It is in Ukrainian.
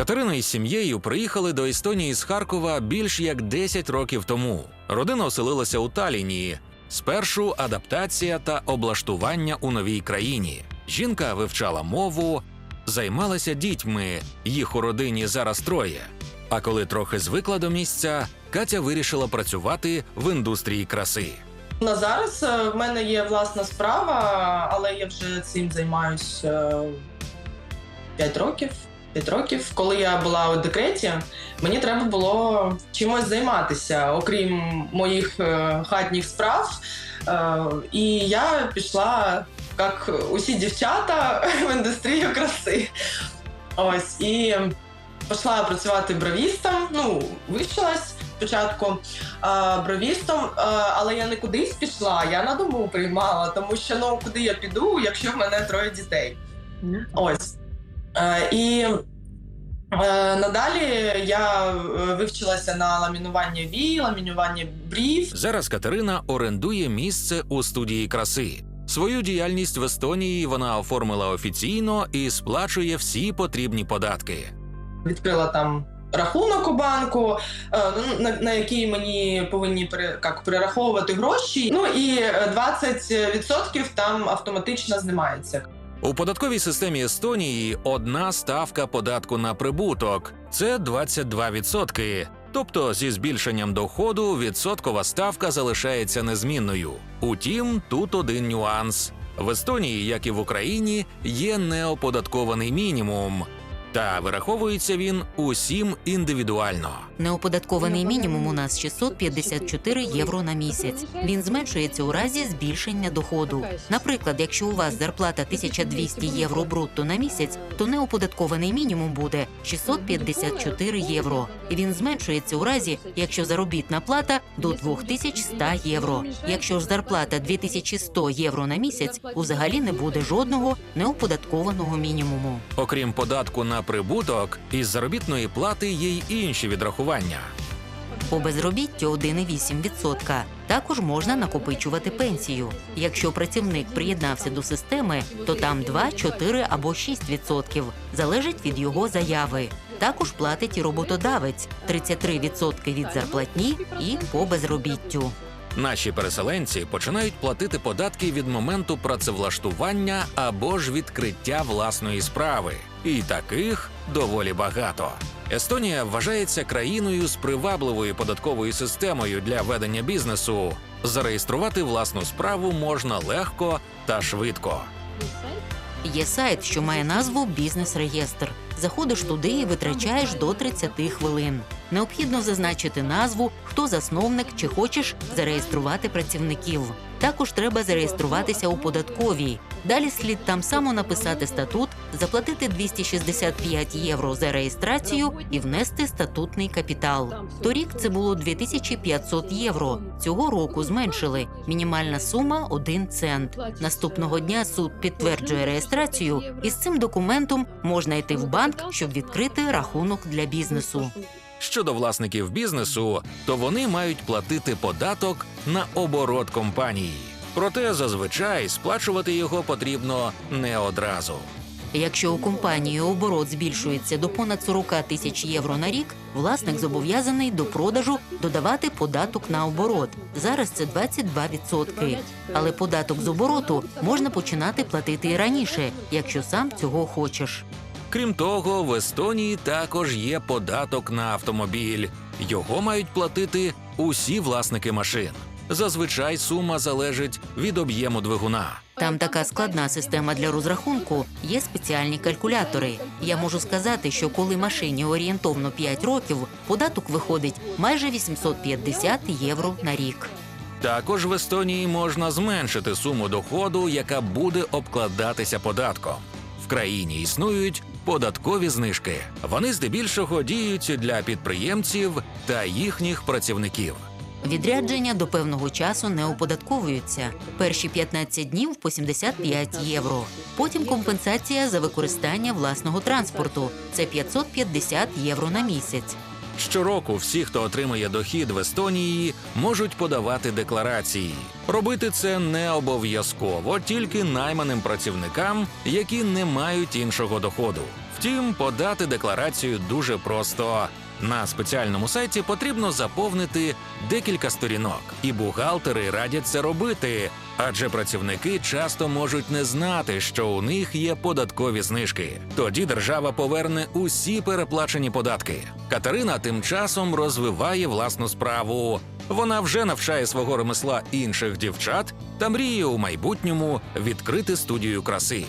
Катерина із сім'єю приїхали до Естонії з Харкова більш як 10 років тому. Родина оселилася у Таліні. Спершу адаптація та облаштування у новій країні. Жінка вивчала мову, займалася дітьми. Їх у родині зараз троє. А коли трохи звикла до місця, Катя вирішила працювати в індустрії краси. На зараз е, в мене є власна справа, але я вже цим займаюся 5 років. 5 років, коли я була у декреті, мені треба було чимось займатися, окрім моїх е, хатніх справ. Е, І я пішла, як усі дівчата, в індустрію краси. Ось і пішла працювати бровістом. Ну, вивчилась спочатку а, бровістом, але я не кудись пішла, я на дому приймала, тому що ну куди я піду, якщо в мене троє дітей. Ось. Е, і е, надалі я е, вивчилася на ламінування вій, ламінування брів. Зараз Катерина орендує місце у студії краси. Свою діяльність в Естонії вона оформила офіційно і сплачує всі потрібні податки. Відкрила там рахунок у банку, е, на, на який мені повинні як, перераховувати гроші. Ну і е, 20% там автоматично знімається. У податковій системі Естонії одна ставка податку на прибуток це 22%. Тобто зі збільшенням доходу відсоткова ставка залишається незмінною. Утім, тут один нюанс: в Естонії, як і в Україні, є неоподаткований мінімум, та вираховується він усім індивідуально. Неоподаткований мінімум у нас 654 євро на місяць. Він зменшується у разі збільшення доходу. Наприклад, якщо у вас зарплата 1200 євро брутто на місяць, то неоподаткований мінімум буде 654 євро. Він зменшується у разі, якщо заробітна плата до 2100 євро. Якщо ж зарплата 2100 євро на місяць, взагалі не буде жодного неоподаткованого мінімуму. Окрім податку на прибуток, із заробітної плати є й інші відрахування. По безробіттю 1,8%. Також можна накопичувати пенсію. Якщо працівник приєднався до системи, то там 2, 4 або 6%. Залежить від його заяви. Також платить і роботодавець 33% від зарплатні і по безробіттю. Наші переселенці починають платити податки від моменту працевлаштування або ж відкриття власної справи. І таких доволі багато. Естонія вважається країною з привабливою податковою системою для ведення бізнесу. Зареєструвати власну справу можна легко та швидко. Є сайт, що має назву Бізнес-реєстр. Заходиш туди і витрачаєш до 30 хвилин. Необхідно зазначити назву, хто засновник чи хочеш зареєструвати працівників. Також треба зареєструватися у податковій. Далі слід там само написати статут, заплатити 265 євро за реєстрацію і внести статутний капітал. Торік це було 2500 євро. Цього року зменшили. Мінімальна сума 1 цент. Наступного дня суд підтверджує реєстрацію, і з цим документом можна йти в банк, щоб відкрити рахунок для бізнесу. Щодо власників бізнесу, то вони мають платити податок на оборот компанії. Проте зазвичай сплачувати його потрібно не одразу. Якщо у компанії оборот збільшується до понад 40 тисяч євро на рік, власник зобов'язаний до продажу додавати податок на оборот. Зараз це 22%. Але податок з обороту можна починати платити і раніше, якщо сам цього хочеш. Крім того, в Естонії також є податок на автомобіль. Його мають платити усі власники машин. Зазвичай сума залежить від об'єму двигуна. Там така складна система для розрахунку, є спеціальні калькулятори. Я можу сказати, що коли машині орієнтовно 5 років, податок виходить майже 850 євро на рік. Також в Естонії можна зменшити суму доходу, яка буде обкладатися податком. В країні існують податкові знижки. Вони здебільшого діють для підприємців та їхніх працівників. Відрядження до певного часу не оподатковуються. Перші 15 днів по 75 євро. Потім компенсація за використання власного транспорту це 550 євро на місяць. Щороку всі, хто отримує дохід в Естонії, можуть подавати декларації. Робити це не обов'язково, тільки найманим працівникам, які не мають іншого доходу. Втім, подати декларацію дуже просто. На спеціальному сайті потрібно заповнити декілька сторінок, і бухгалтери радять це робити, адже працівники часто можуть не знати, що у них є податкові знижки. Тоді держава поверне усі переплачені податки. Катерина тим часом розвиває власну справу. Вона вже навчає свого ремесла інших дівчат та мріє у майбутньому відкрити студію краси.